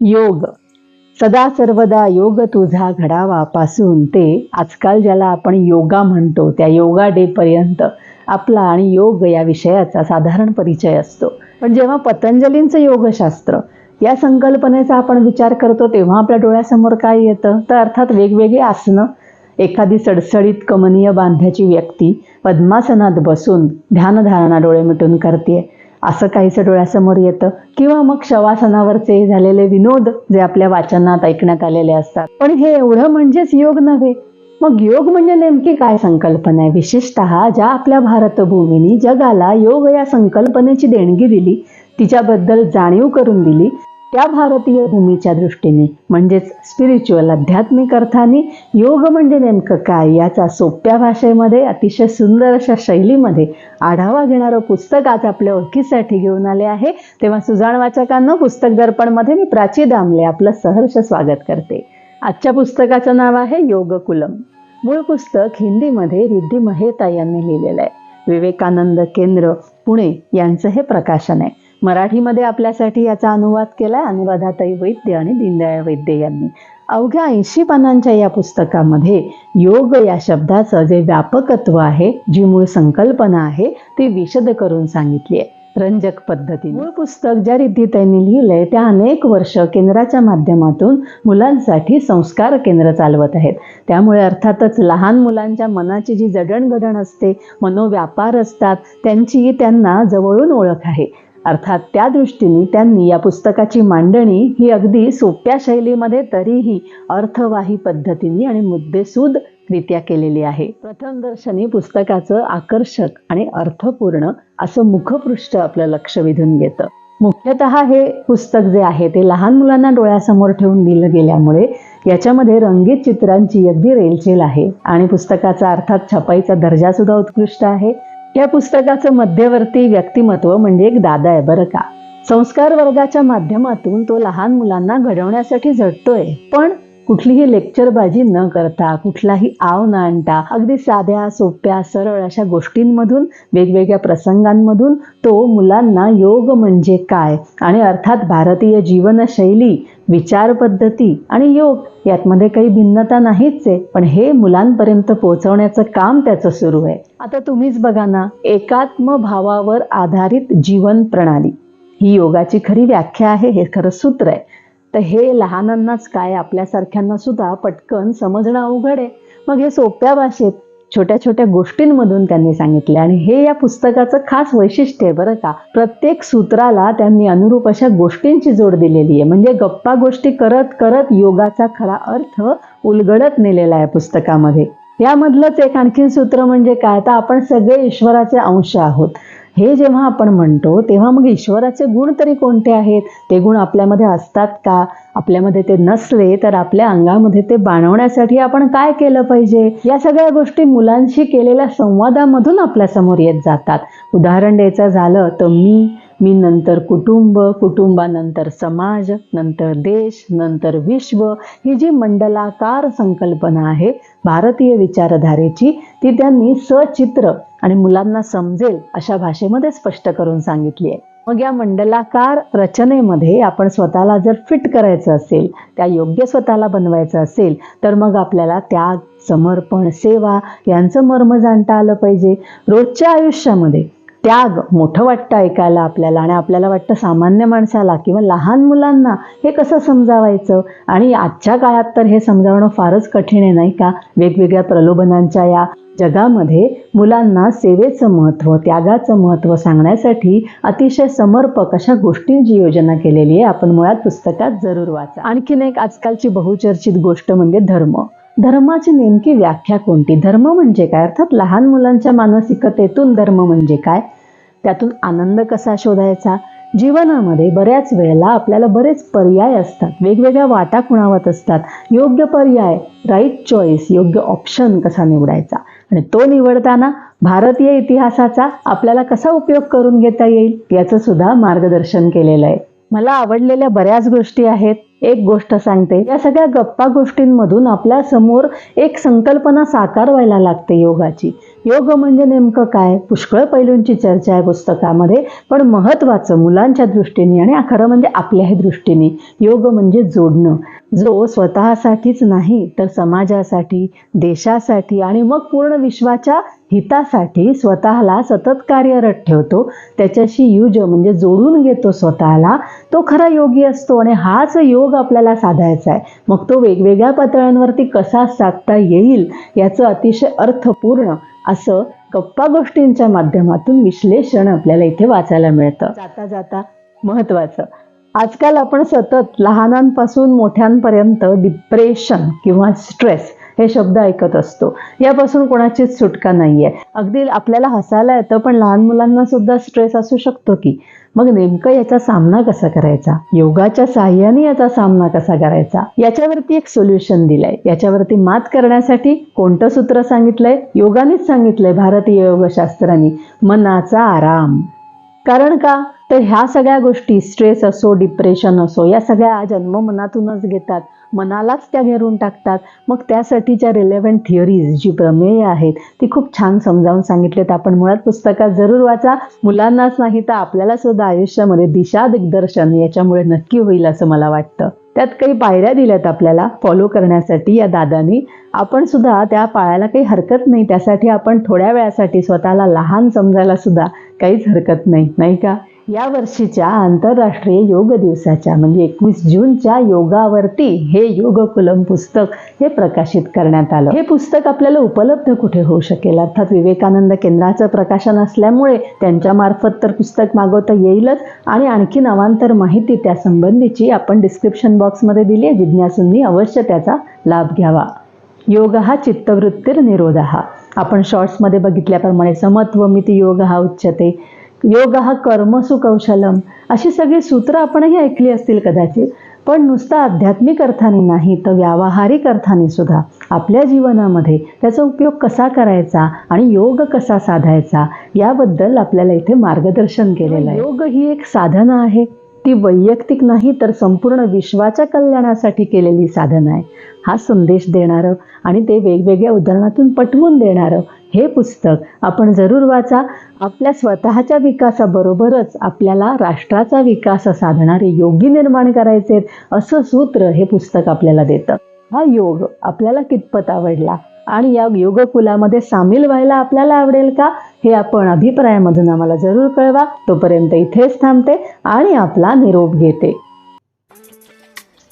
योग. सदा सर्वदा योग तुझा घडावा पासून ते आजकाल ज्याला आपण योगा म्हणतो त्या योगा डे पर्यंत आपला आणि योग या विषयाचा साधारण परिचय असतो. पण जेव्हा पतंजलींचं योगशास्त्र या संकल्पनेचा आपण विचार करतो तेव्हा आपल्या डोळ्यासमोर काय येतं? तर अर्थात वेगवेगळी आसनं एखादी सडसडीत कमनीय बांध्याची व्यक्ती पद्मासनात बसून ध्यानधारणा डोळे मिटून करते असं काहीसं डोळ्यासमोर येतं. किंवा मग शवासनावरचे झालेले विनोद जे आपल्या वाचनात ऐकण्यात आलेले असतात. पण हे एवढं म्हणजेच योग नव्हे. मग योग म्हणजे नेमकी काय संकल्पना आहे? विशेषतः ज्या आपल्या भारतभूमीने जगाला योग या संकल्पनेची देणगी दिली तिच्याबद्दल जाणीव करून दिली त्या भारतीय भूमीच्या दृष्टीने म्हणजेच स्पिरिच्युअल आध्यात्मिक अर्थाने योग म्हणजे नेमकं काय? याचा सोप्या भाषेमध्ये अतिशय सुंदर अशा शैलीमध्ये आढावा घेणारं पुस्तक आज आपल्या ओळखीसाठी घेऊन आले आहे. तेव्हा सुजाण वाचकांना पुस्तक दर्पणमध्ये मी प्राची दामले आपलं सहर्ष स्वागत करते. आजच्या पुस्तकाचं नाव आहे योगकुलम. मूळ पुस्तक हिंदीमध्ये रिद्धी महेता यांनी लिहिलेलं आहे. विवेकानंद केंद्र पुणे यांचं हे प्रकाशन आहे. मराठीमध्ये आपल्यासाठी याचा अनुवाद केला आहे अनुराधाताई वैद्य आणि दीनदयाळ वैद्य यांनी. अवघ्या ऐंशी पानांच्या या पुस्तकामध्ये योग या शब्दाचं जे व्यापकत्व आहे जी मूळ संकल्पना आहे ती विशद करून सांगितली आहे रंजक पद्धती मूळ पुस्तक ज्या रीती त्यांनी लिहिलंय त्या अनेक वर्ष केंद्राच्या माध्यमातून मुलांसाठी संस्कार केंद्र चालवत आहेत. त्यामुळे अर्थातच लहान मुलांच्या मनाची जी जडणघडण असते मनोव्यापार असतात त्यांची त्यांना जवळून ओळख आहे. अर्थात त्या दृष्टीने त्यांनी या पुस्तकाची मांडणी ही अगदी सोप्या शैलीमध्ये तरीही अर्थवाही पद्धतीने आणि मुद्देसूद रित्या केलेली आहे. प्रथम दर्शनी पुस्तकाचं आकर्षक आणि अर्थपूर्ण असं मुखपृष्ठ आपलं लक्ष वेधून घेतं. मुख्यतः हे पुस्तक जे आहे ते लहान मुलांना डोळ्यासमोर ठेवून दिलं गेल्यामुळे याच्यामध्ये रंगीत चित्रांची अगदी रेलचेल आहे आणि पुस्तकाचा अर्थात छपाईचा दर्जा सुद्धा उत्कृष्ट आहे. या पुस्तकाचं मध्यवर्ती व्यक्तिमत्व म्हणजे एक दादा आहे बरं का? संस्कार वर्गाच्या माध्यमातून तो लहान मुलांना घडवण्यासाठी झटतोय. पण कुठलीही लेक्चरबाजी न करता कुठलाही आव न आणता अगदी साध्या सोप्या सरळ अशा गोष्टींमधून वेगवेगळ्या प्रसंगांमधून तो मुलांना योग म्हणजे काय? आणि अर्थात भारतीय जीवनशैली विचार पद्धती आणि योग यातमध्ये काही भिन्नता नाहीच आहे पण हे मुलांपर्यंत पोहोचवण्याचं काम त्याचं सुरू आहे. आता तुम्हीच बघा ना एकात्म भावावर आधारित जीवन प्रणाली. ही योगाची खरी व्याख्या आहे हे खरं सूत्र आहे. तर हे लहानांनाच काय आपल्यासारख्यांना सुद्धा पटकन समजणं अवघड आहे. मग हे सोप्या भाषेत छोट्या छोट्या गोष्टींमधून त्यांनी सांगितले. आणि हे या पुस्तकाचं खास वैशिष्ट्य आहे बरं का. प्रत्येक सूत्राला त्यांनी अनुरूप अशा गोष्टींची जोड दिलेली आहे. म्हणजे गप्पा गोष्टी करत करत योगाचा खरा अर्थ उलगडत नेलेला आहे पुस्तकामध्ये. यामधलंच एक आणखीन सूत्र म्हणजे काय? तर आपण सगळे ईश्वराचे अंश आहोत. हे जेव्हा आपण म्हणतो तेव्हा मग ईश्वराचे गुण तरी कोणते आहेत? ते गुण आपल्यामध्ये असतात का? आपल्यामध्ये ते नसले तर आपल्या अंगामध्ये ते बाणवण्यासाठी आपण काय केलं पाहिजे? या सगळ्या गोष्टी मुलांशी केलेल्या संवादामधून आपल्यासमोर येत जातात. उदाहरण द्यायचं झालं तर मी मी नंतर कुटुंब कुटुंबानंतर समाज नंतर देश नंतर विश्व. ही जी मंडलाकार संकल्पना आहे भारतीय विचारधारेची ती त्यांनी सचित्र आणि मुलांना समजेल अशा भाषेमध्ये स्पष्ट करून सांगितली आहे. मग या मंडलाकार रचनेमध्ये आपण स्वतःला जर फिट करायचं असेल त्या योग्य स्वतःला बनवायचं असेल तर मग आपल्याला त्याग समर्पण सेवा यांचं मर्म जाणता आलं पाहिजे. रोजच्या आयुष्यामध्ये त्याग मोठं वाटतं ऐकायला आपल्याला आणि आपल्याला वाटतं सामान्य माणसाला किंवा लहान मुलांना हे कसं समजावायचं? आणि आजच्या काळात तर हे समजावणं फारच कठीण आहे नाही का? वेगवेगळ्या प्रलोभनांच्या या जगामध्ये मुलांना सेवेचं महत्त्व त्यागाचं महत्त्व सांगण्यासाठी अतिशय समर्पक अशा गोष्टींची योजना केलेली आहे. आपण मुळात पुस्तकात जरूर वाचा. आणखीन एक आजकालची बहुचर्चित गोष्ट म्हणजे धर्म. धर्माची नेमकी व्याख्या कोणती? धर्म म्हणजे काय? अर्थात लहान मुलांच्या मानसिकतेतून धर्म म्हणजे काय? त्यातून आनंद कसा शोधायचा? जीवनामध्ये बऱ्याच वेळेला आपल्याला बरेच पर्याय असतात. वेगवेगळ्या वाटा खुणावत असतात. योग्य पर्याय राईट चॉईस योग्य ऑप्शन कसा निवडायचा? आणि तो निवडताना भारतीय इतिहासाचा आपल्याला कसा उपयोग करून घेता येईल याचं सुद्धा मार्गदर्शन केलेलं आहे. मला आवडलेल्या बऱ्याच गोष्टी आहेत. एक गोष्ट सांगते. या सगळ्या गप्पा गोष्टींमधून आपल्यासमोर एक संकल्पना साकार व्हायला लागते योगाची. योग म्हणजे नेमकं काय? पुष्कळ पैलूंची चर्चा आहे पुस्तकामध्ये पण महत्त्वाचं मुलांच्या दृष्टीने आणि खरं म्हणजे आपल्याही दृष्टीने योग म्हणजे जोडणं. जो स्वतःसाठीच नाही तर समाजासाठी देशासाठी आणि मग पूर्ण विश्वाच्या हितासाठी स्वतःला सतत कार्यरत ठेवतो. त्याच्याशी युज म्हणजे जोडून घेतो स्वतःला. तो खरा योगी असतो आणि हाच योग आपल्याला साधायचा आहे. मग तो वेगवेगळ्या पातळ्यांवरती कसा साधता येईल याचं अतिशय अर्थपूर्ण असं गप्पा गोष्टींच्या माध्यमातून विश्लेषण आपल्याला इथे वाचायला मिळतं. जाता जाता महत्त्वाचं. आजकाल आपण सतत लहानांपासून मोठ्यांपर्यंत डिप्रेशन किंवा स्ट्रेस हे शब्द ऐकत असतो. यापासून कोणाचीच सुटका नाही आहे अगदी आपल्याला हसायला येतं पण लहान मुलांना सुद्धा स्ट्रेस असू शकतो की. मग नेमकं याचा सामना कसा करायचा? योगाच्या साह्याने याचा सामना कसा करायचा? याच्यावरती एक सोल्युशन दिलंय. याच्यावरती मात करण्यासाठी कोणतं सूत्र सांगितलंय? योगानेच सांगितलंय भारतीय योगशास्त्रांनी. मनाचा आराम. कारण का? तर ह्या सगळ्या गोष्टी स्ट्रेस असो डिप्रेशन असो या सगळ्या जन्म मनातूनच घेतात. मनालाच त्या घेरून टाकतात. मग त्यासाठीच्या रिलेव्हंट थिअरीज जी प्रमेय आहेत ती खूप छान समजावून सांगितलेत. आपण मुळात पुस्तकात जरूर वाचा. मुलांनाच नाही तर आपल्याला सुद्धा आयुष्यामध्ये दिशा दिग्दर्शन याच्यामुळे नक्की होईल असं मला वाटतं. त्यात काही पायऱ्या दिल्यात आपल्याला फॉलो करण्यासाठी या दादानी. आपण सुद्धा त्या पाळायला काही हरकत नाही. त्यासाठी आपण थोड्या वेळासाठी स्वतःला लहान समजायला सुद्धा काहीच हरकत नाही. नाही का? या वर्षीच्या आंतरराष्ट्रीय योग दिवसाच्या म्हणजे एकवीस जूनच्या योगावरती हे योग कुलम पुस्तक हे प्रकाशित करण्यात आलं. हे पुस्तक आपल्याला उपलब्ध कुठे होऊ शकेल? अर्थात विवेकानंद केंद्राचं प्रकाशन असल्यामुळे त्यांच्या मार्फत तर पुस्तक मागवता येईलच आणि आणखी नावांतर माहिती त्या संबंधीची आपण डिस्क्रिप्शन बॉक्समध्ये दिली आहे. जिज्ञासूंनी अवश्य त्याचा लाभ घ्यावा. योग हा चित्तवृत्तीर निरोध हा. आपण शॉर्ट्समध्ये बघितल्याप्रमाणे समत्व मिती योग हा उच्चते. योग हा कर्मसु कौशलम अशी सगळी सूत्र आपणही ऐकली असतील कदाचित. पण नुसता आध्यात्मिक अर्थाने नाही तर व्यावहारिक अर्थाने सुद्धा. आपल्या जीवनामध्ये त्याचा उपयोग कसा करायचा आणि योग कसा साधायचा याबद्दल आपल्याला इथे मार्गदर्शन केलेलं आहे. योग ही एक साधना आहे. ती वैयक्तिक नाही तर संपूर्ण विश्वाच्या कल्याणासाठी केलेली साधनं आहे. हा संदेश देणारं आणि ते वेगवेगळ्या उदाहरणातून पटवून देणारं हे पुस्तक आपण जरूर वाचा. आपल्या स्वतःच्या विकासाबरोबरच आपल्याला राष्ट्राचा विकास साधणारे योगी निर्माण करायचे असं सूत्र हे पुस्तक आपल्याला देतं. हा योग आपल्याला कितपत आवडला आणि या योगकुलामध्ये सामील व्हायला आपल्याला आवडेल का हे आपण अभिप्रायामधून आम्हाला जरूर कळवा. तोपर्यंत इथेच थांबते आणि आपला निरोप घेते.